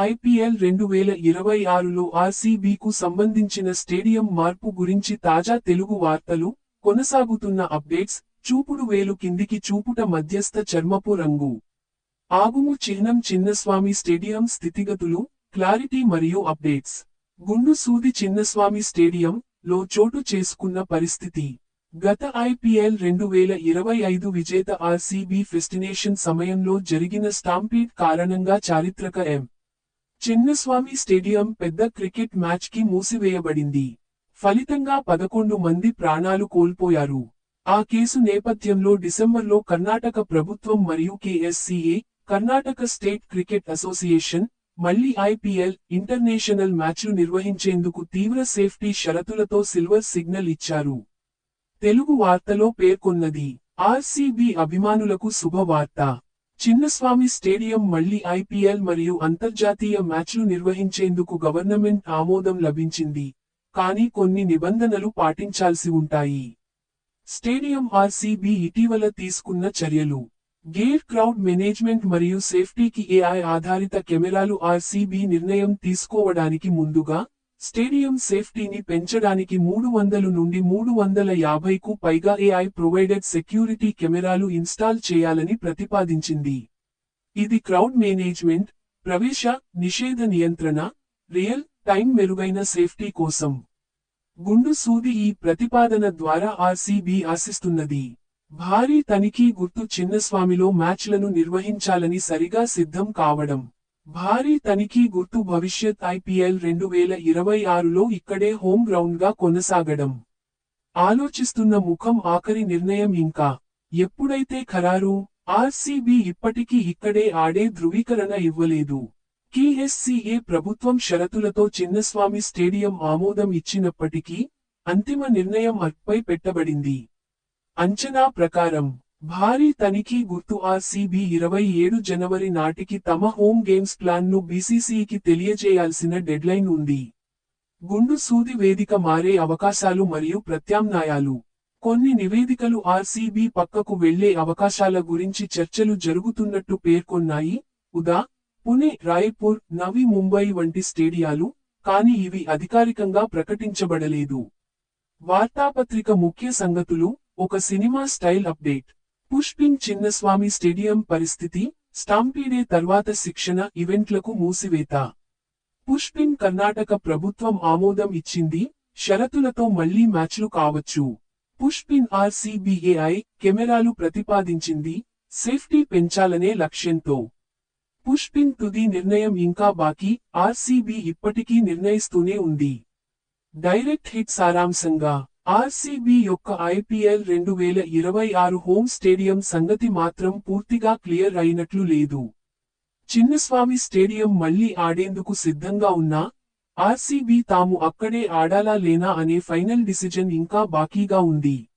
IPL రెండు వేల ఇరవై ఆరులో ఆర్సీబీకు సంబంధించిన స్టేడియం మార్పు గురించి తాజా తెలుగు వార్తలు కొనసాగుతున్న అప్డేట్స్ చూపుడు వేలు కిందికి చూపుట మధ్యస్థ చర్మపు రంగు. ఆగుము చిహ్నం చిన్నస్వామి స్టేడియం స్థితిగతులు క్లారిటీ మరియు అప్డేట్స్. గుండు సూది చిన్నస్వామి స్టేడియం లో చోటు చేసుకున్న పరిస్థితి. గత ఐపీఎల్ రెండు వేల ఇరవై ఐదు విజేత ఆర్సీబీ ఫెస్టినేషన్ సమయంలో జరిగిన స్టాంపీడ్ కారణంగా చారిత్రక ఎం. చిన్నస్వామి స్టేడియం పెద్ద క్రికెట్ మ్యాచ్కి మూసివేయబడింది. ఫలితంగా పదకొండు మంది ప్రాణాలు కోల్పోయారు. ఆ కేసు నేపథ్యంలో డిసెంబర్లో కర్ణాటక ప్రభుత్వం మరియు KSCA Karnataka state cricket association మళ్ళీ ఐపీఎల్ ఇంటర్నేషనల్ మ్యాచ్లు నిర్వహించేందుకు తీవ్ర సేఫ్టీ షరతులతో సిల్వర్ సిగ్నల్ ఇచ్చారు. తెలుగు వార్తలో పేర్కొన్నది ఆర్సీబీ అభిమానులకు శుభవార్త. చిన్నస్వామి స్టేడియం మళ్ళీ ఐపీఎల్ మరియు అంతర్జాతీయ మ్యాచ్లు నిర్వహించేందుకు గవర్నమెంట్ ఆమోదం లభించింది. కానీ కొన్ని నిబంధనలు పాటించాల్సి ఉంటాయి. స్టేడియం ఆర్సీబీ ఇటీవల తీసుకున్న చర్యలు. గేర్ క్రౌడ్ మేనేజ్మెంట్ మరియు సేఫ్టీకి ఏఐ ఆధారిత కెమెరాలు ఆర్సీబీ నిర్ణయం తీసుకోవడానికి ముందుగా స్టేడియం సేఫ్టీని పెంచడానికి మూడు వందలు నుండి మూడు వందల యాభైకు పైగా ఏఐ ప్రొవైడెడ్ సెక్యూరిటీ కెమెరాలు ఇన్స్టాల్ చేయాలని ప్రతిపాదించింది. ఇది క్రౌడ్ మేనేజ్మెంట్ ప్రవేశ నిషేధ నియంత్రణ రియల్ టైం మెరుగైన సేఫ్టీ కోసం. గుండు సూది ఈ ప్రతిపాదన ద్వారా ఆర్సీబీ ఆశిస్తున్నది. భారీ తనిఖీ గుర్తు చిన్నస్వామిలో మ్యాచ్లను నిర్వహించాలని సరిగా సిద్ధం కావడం. భారీ తనిఖీ గుర్తు భవిష్యత్ ఐపీఎల్ రెండు వేల ఇరవై ఆరులో ఇక్కడే హోమ్ గ్రౌండ్గా కొనసాగడం. ఆలోచిస్తున్న ముఖం ఆఖరి నిర్ణయం ఇంకా. ఎప్పుడైతే ఖరారు ఆర్సీబీ ఇప్పటికీ ఇక్కడే ఆడే ధృవీకరణ ఇవ్వలేదు. కేఎస్సీఏ ప్రభుత్వం షరతులతో చిన్నస్వామి స్టేడియం ఆమోదం ఇచ్చినప్పటికీ అంతిమ నిర్ణయం అర్పై పెట్టబడింది. అంచనా ప్రకారం భారీ తనిఖీ గుర్తు ఆర్సీబీ ఇరవై ఏడు జనవరి నాటికి తమ హోమ్ గేమ్స్ ప్లాన్ను బీసీసీకి తెలియజేయాల్సిన డెడ్లైన్ ఉంది. గుండు సూది వేదిక మారే అవకాశాలు మరియు ప్రత్యామ్నాయాలు. కొన్ని నివేదికలు ఆర్సీబీ పక్కకు వెళ్ళే అవకాశాల గురించి చర్చలు జరుగుతున్నట్టు పేర్కొన్నాయి. ఉదా పుణె రాయ్పూర్ నవి ముంబై వంటి స్టేడియాలు కాని ఇవి అధికారికంగా ప్రకటించబడలేదు. వార్తాపత్రిక ముఖ్య సంగతులు ఒక సినిమా స్టైల్ అప్డేట్. పుష్పింగ్ చిన్నస్వామి స్టేడియం పరిస్థితి స్టాంపీడే తర్వాత శిక్షణ ఈవెంట్లకు మూసివేత. పుష్పింగ్ కర్ణాటక ప్రభుత్వం ఆమోదం ఇచ్చింది షరతులతో మళ్ళీ మ్యాచ్లు కావచ్చు. పుష్పిన్ ఆర్సీబీఏఐ కెమెరాలు ప్రతిపాదించింది సేఫ్టీ పెంచాలనే లక్ష్యంతో. పుష్పిన్ తుది నిర్ణయం ఇంకా బాకీ ఆర్సీబీ ఇప్పటికీ నిర్ణయిస్తూనే ఉంది. డైరెక్ట్ హిట్ సారాంశంగా ఆర్సీబీ యొక్క ఐపీఎల్ రెండు వేల ఇరవై ఆరు హోమ్ స్టేడియం సంగతి మాత్రం పూర్తిగా క్లియర్ అయినట్లు లేదు. చిన్నస్వామి స్టేడియం మళ్ళీ ఆడేందుకు సిద్ధంగా ఉన్నా ఆర్సీబీ తాము అక్కడే ఆడాలా లేనా అనే ఫైనల్ డిసిజన్ ఇంకా బాకీగా ఉంది.